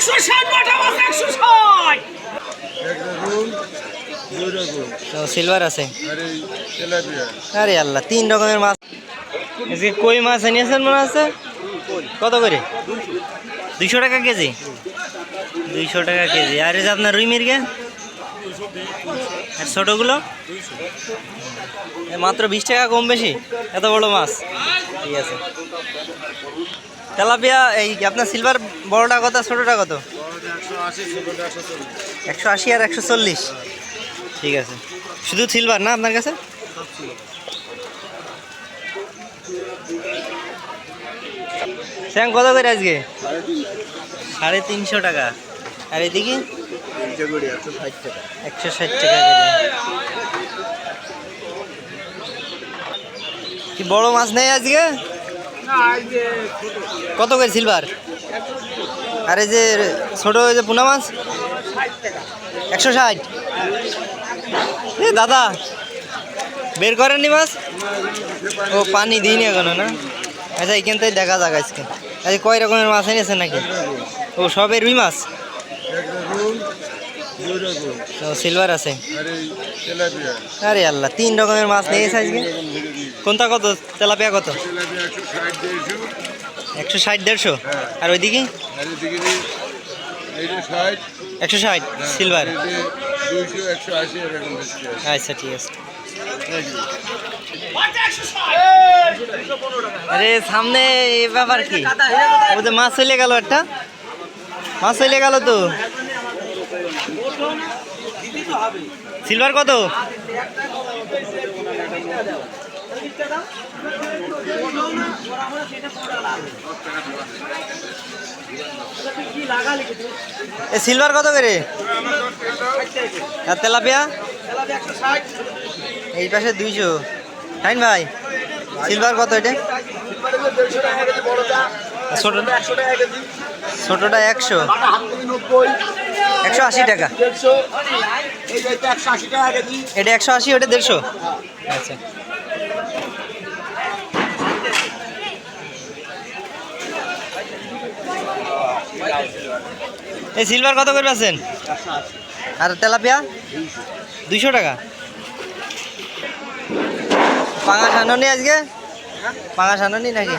একশো সিলভার আছে। আর আল্লাহ, তিন রকমের মাছ। কই মাছ এনেছেন মনে আছে? কত করে? দুইশো টাকা কেজি? দুইশো টাকা কেজি। আর এই যে আপনার রুই মির্গে? আর ছোটোগুলো? মাত্র বিশ টাকা কম বেশি। এত বড় মাছ। ঠিক আছে। তেলাপিয়া, এই আপনার সিলভার বড়টা কত, ছোটোটা কত? একশো আশি আর একশো চল্লিশ। ঠিক আছে। শুধু সিলভার না আপনার কাছে? স্যাং কত করে আজকে? সাড়ে তিনশো টাকা। আর এদিকে? একশো ষাট টাকা কি বড় মাছ নেই আজকে? কত করে সিলভার আর যে ছোট ওই যে পোনা মাছ? একশো ষাট। এ দাদা, বের করেননি মাছ? ও পানি দিইনি এখনও, না? আচ্ছা এখান থেকে দেখা যাক আজকে। আজকে কয় রকমের মাছ এনেছেন নাকি? ও সবে রুই মাছ? সিলভার আছে। আরে আল্লাহ, তিন রকমের মাছ নিয়েছে আজকে কোনটা কত? তেলাপিয়া কত? একশো ষাট, দেড়শো। আর ওইদিকে? একশো ষাট সিলভার আচ্ছা ঠিক আছে। আরে, সামনে ব্যাপার কি? ও যে মাছ চলে গেল একটা। মাছ চলে গেল তো? সিলভার কত? সিলভার কত করে? আর তেলাপিয়া? এই পাশে দুইশো। টাইন ভাই, সিলভার কত এটা? ছোটটা একশো। একশো আশি টাকা। এটা একশো আশি, ওটা দেড়শো। আচ্ছা। এই সিলভার কত করে আছেন আর তেলাপিয়া? দুইশো টাকা। পাঙাশ আননি আজকে? পাঙাশ আননি নাকি?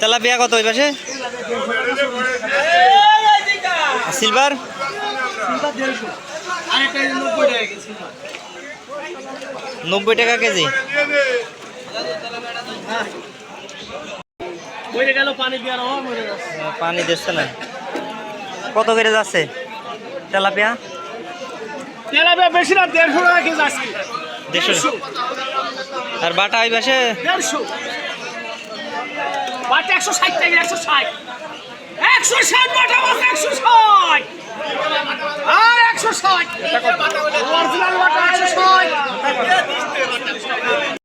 তেলাপিয়া কত ওই পাশে? সিলভার? নব্বই টাকা কেজি। পানি দিচ্ছে না। কত করে যাচ্ছে তেলাপিয়া? তেলাপিয়া বেশি না দেড়শো টাকা কেজি দেড়শো। আর বাটা ওই পাশে? দেড়শো। বাটা একশো ষাট টাকা একশো ষাট। একশো ষাট বাটা একশো ষাট। আর একশো ষাট। একশো ষাট।